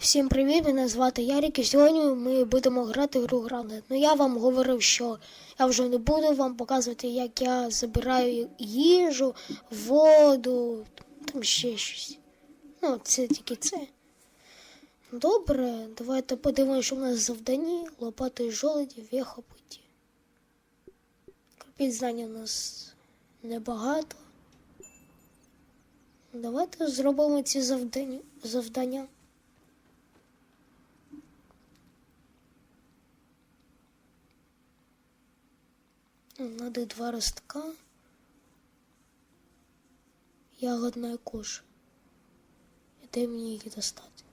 Всім привіт! Мене звати Ярік і сьогодні ми будемо грати в гру Гранет. Ну я вам говорив, що я вже не буду вам показувати, як я забираю їжу, воду, там ще щось. Ну, це тільки це. Добре, давайте подивимося, що в нас завдані. Лопати жолоді, веха путі. Кропіть знання у нас небагато. Давайте зробимо ці завдання. Надо два ростка. Ягодная. І де мені їх достати?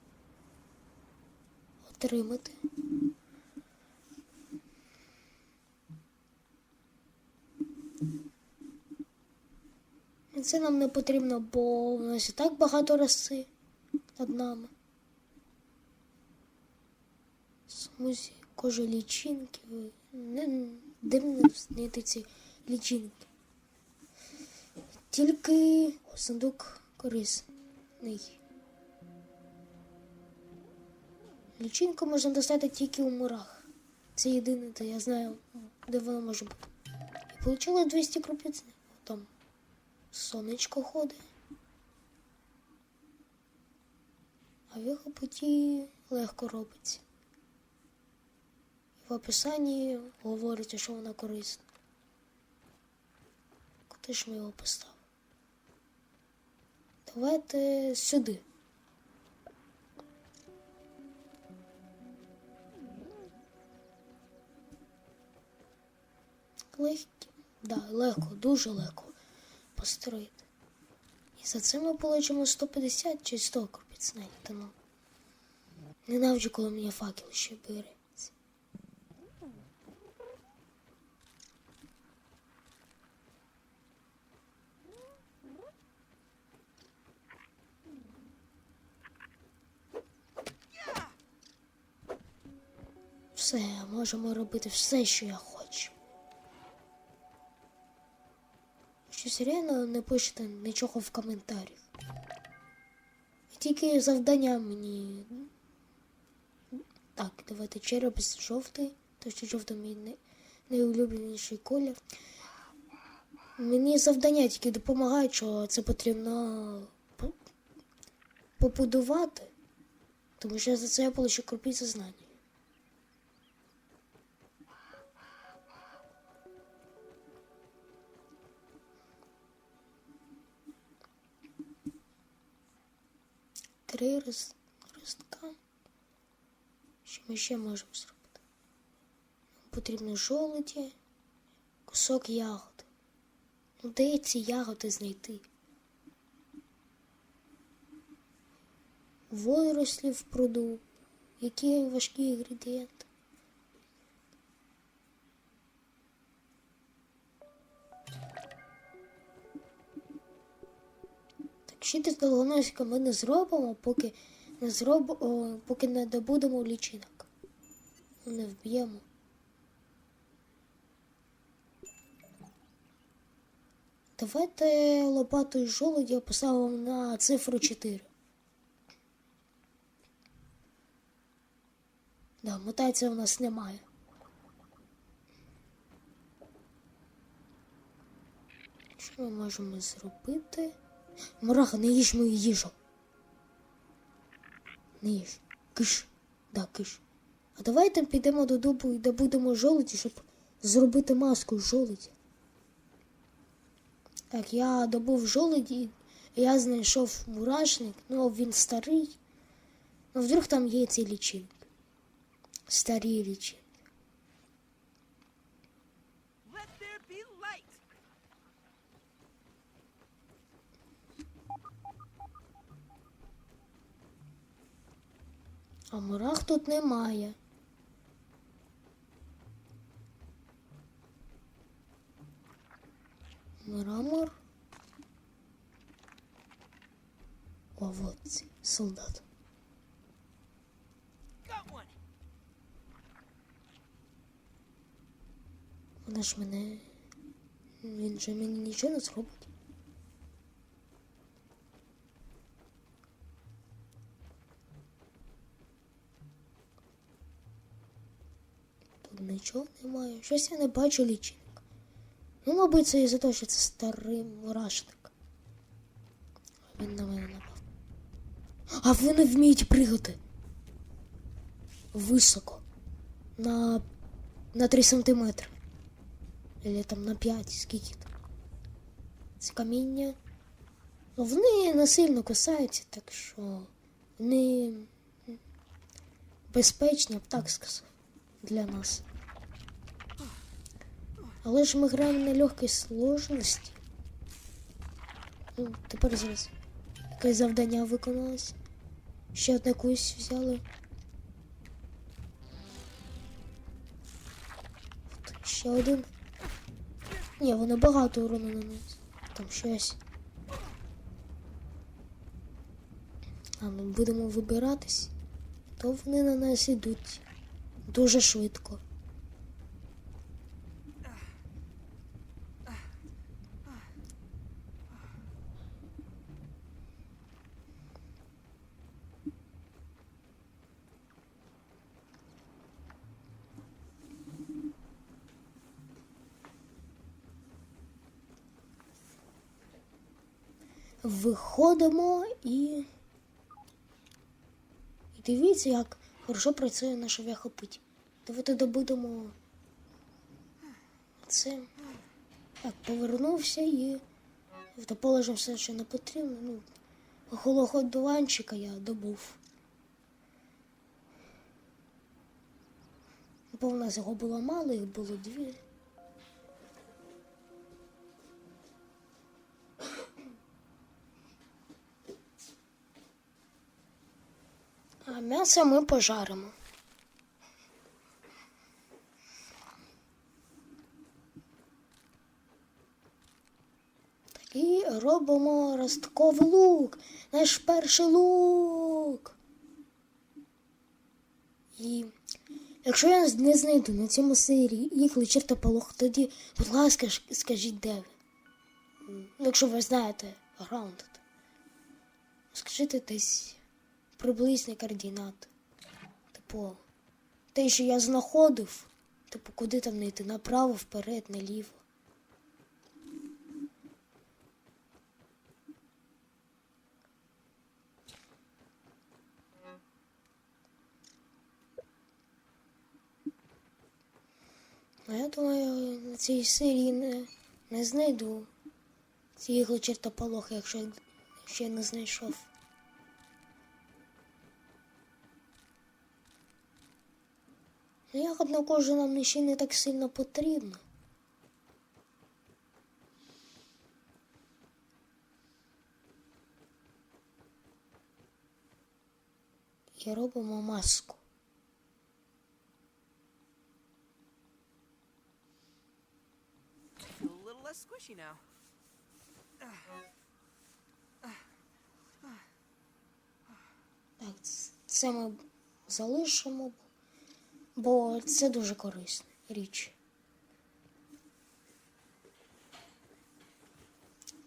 Отримати. Це нам не потрібно, бо у нас і так багато роси над нами. Смузі, кожа лічинки. Не, дивно знайти ці лічинки. Тільки сундук корисний. Лічинку можна достати тільки у мурах. Це єдине, де я знаю, де воно може бути. І получила 200 крупиць. Там сонечко ходить. А в його путі легко робиться. В описанні говориться, що вона корисна. Куди ж ми його поставили? Давайте сюди. Легкі? Да, легко, дуже легко построїти. І за це ми получимо 150 чи 100 крупиць навіть. Ну. Ненавиджу, коли мені факел ще береться. Все, можемо робити все, що я хочу. Щось реально не пишете нічого в коментарях. Тільки завдання мені. Так, давайте черепс жовтий, тому що жовтий мій не- найулюбленіший колір. Мені завдання тільки допомагають, що це потрібно побудувати, тому що за це я получу крупиці знання. Три роз... ростка. Що ми ще можемо зробити? Нам потрібно жолуді, кусок ягоди. Ну, де ці ягоди знайти? Водорослі в пруду. Які важкі інгредієнти? Щити з долгоносика ми не зробимо, поки не зроб... о, поки не добудемо лічинок. Не вб'ємо. Давайте лопатою жолудя поставимо на цифру 4. Да, мутації у нас немає. Що ми можемо зробити? Мураха, не їж мою їжу. Не їж. Киш. Да, киш. А давайте підемо до дубу і добудемо жолуді, щоб зробити маску з жолуді. Так, я добув жолуді, я знайшов мурашник, ну він старий. Ну, вдруг там є ці лічинки. Старі лічинки. А мурах тут немає. Мрамор. О, солдат. Вона ж мене. Він же мені нічого не зробить. Нічого немає. Щось я не бачу лічинок. Ну, мабуть, це із-за того, що це старий мурашник. Він на мене напав. А вони вміють пригати. Високо. На, на 3 сантиметри. Или там на 5, скільки там. Це каміння. Ну, Вони не сильно кусаються, так що вони безпечні, я б так сказав, для нас. Але ж ми граємо на легкій сложності. Ну, тепер зараз якесь завдання виконалось. Ще одне кусь взяли. От, ще один. Ні, вони багато урону наносять. Там щось. А ми будемо вибиратись, то вони на нас ідуть дуже швидко. Виходимо і. І дивіться, як хорошо працює наша в'яхопить. Давайте добудемо це. Так, повернувся і положив все, що не потрібно. Ну, голого дуванчика я добув. Бо в нас його було мало, їх було дві. М'ясо ми пожаримо. І робимо ростковий лук. Наш перший лук. І якщо я не знайду на цьому серії їх чертополох, тоді, будь ласка, скажіть, де ви. Якщо ви знаєте граунд. Скажіть десь приблизні координати. Типу, те, що я знаходив, типу, куди там не йти, направо, вперед, наліво. А я думаю, на цій серії не, не знайду цієї чертополоха, якщо, я не знайшов. Однаково ж нам ще не так сильно потрібно. І робимо маску. Так, це ми залишимо, бо це дуже корисна річ.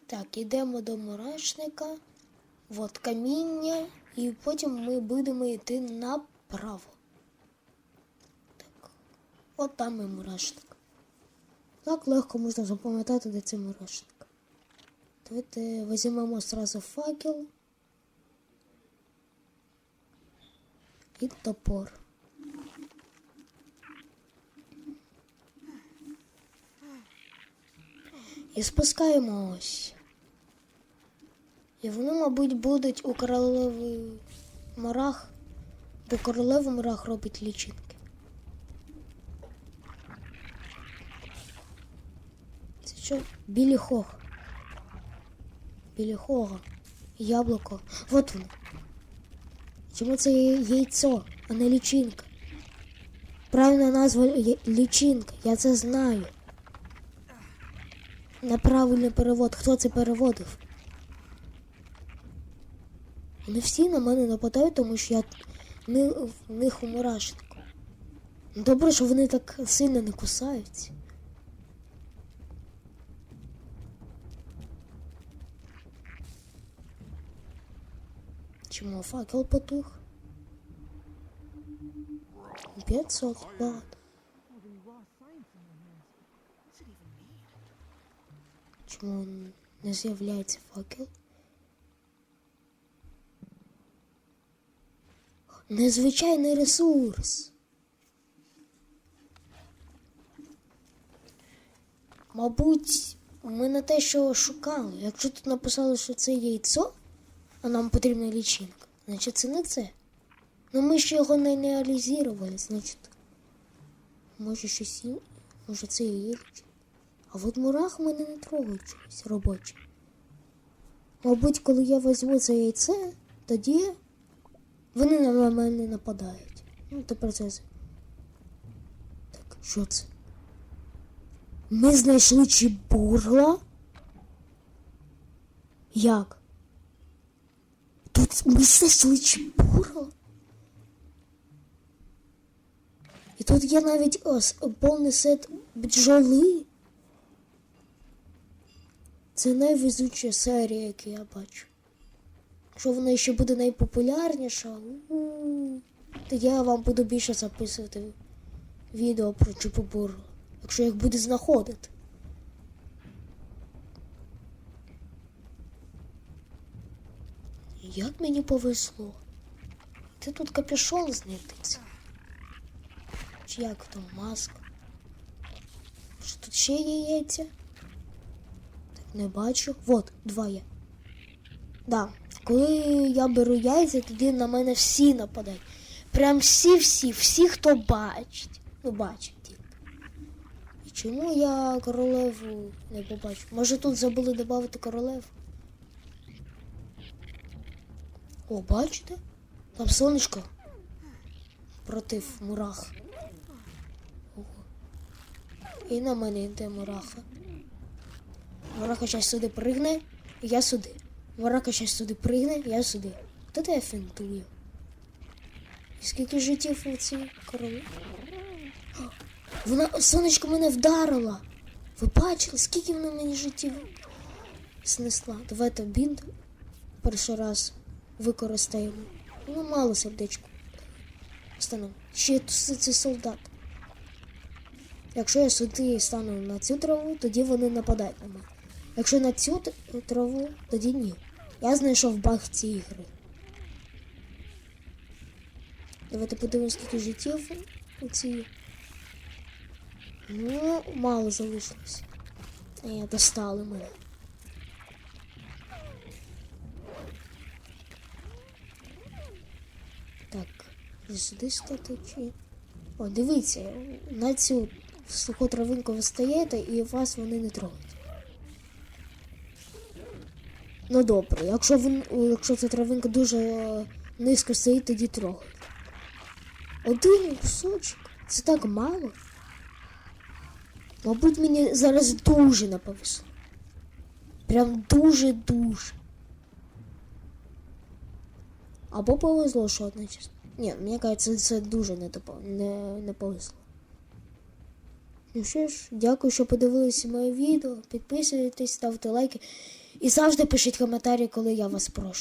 Так, ідемо до мурашника, от каміння, і потім ми будемо йти направо. Так, от там і мурашник. Так легко можна запам'ятати, де це мурашник. Давайте візьмемо зразу факел. і топор. І спускаємо ось. І вони, мабуть, будуть у королеви морах, бо королева морах робить лічинки. Це що? Білі хог. Білі хога. Яблуко. Вот воно. Чому це яйцо, а не лічинка? Правильна назва лічинка, я це знаю. Неправильний перевод. Хто це переводив? Вони всі на мене нападають, тому що я ни- в них у мурашнику. Добре, що вони так сильно не кусаються. Чому факел потух? 500, багато. Чому не з'являється факел? Незвичайний ресурс. Мабуть, ми не те, що шукали. Якщо тут написали, що це яйцо, а нам потрібна лічинка, значить це не це. Ну ми ще його не аналізували, значить. Може щось? Може це лічинка. А от мурах мене не трогають чогось робочі. Мабуть, коли я візьму це яйце, тоді вони на мене нападають. Ну, тепер це. Так, що це? Ми знайшли чебурла? Як? Тут ми знайшли чебурла? І тут є навіть ось повний сет бджоли. Це найвезуча серія, яку я бачу. Якщо вона ще буде найпопулярніша, у-у, то я вам буду більше записувати відео про Чупобуру, якщо їх буде знаходити. Як мені повезло. Це тут капюшон знайдеться. Чи як там маска? Що тут ще є яйця? Не бачу. Вот, два є. Да. Коли я беру яйця, тоді на мене всі нападають. Прям всі-всі, всі, хто бачить. Ну, бачить тільки. І чому я королеву не побачу? Може тут забули додати королеву? О, бачите? Там сонечко проти мурах. І на мене йде мураха. Мураха зараз сюди пригне, я сюди. Мураха зараз сюди пригне, я сюди. Хто я фінтую? І скільки життів у цій корові? Вона сонечко мене вдарила. Ви бачили, скільки вона мені життів знесла? Давайте бінт перший раз використаємо. Ну, мало сердечко. Стану. Ще це солдат. Якщо я сюди стану на цю траву, тоді вони нападають на мене. Якщо на цю траву, тоді ні. Я знайшов баг цієї гри. Давайте подивимось, скільки життів у цій. Ну, мало залишилось. Е, достали мене. Так, сюди стати чи. О, дивіться, на цю суху травинку ви стаєте і вас вони не трогають. Ну добре, якщо він, якщо ця травинка дуже е, низько стоїть, тоді трогають. Один кусочок. Це так мало. Мабуть, мені зараз дуже не повезло. Прям дуже-дуже. Або повезло, що одночасно. Ні, мені кажеться, це дуже не, не, не повезло. Ну що ж, дякую, що подивилися моє відео. Підписуйтесь, ставте лайки і завжди пишіть коментарі, коли я вас прошу.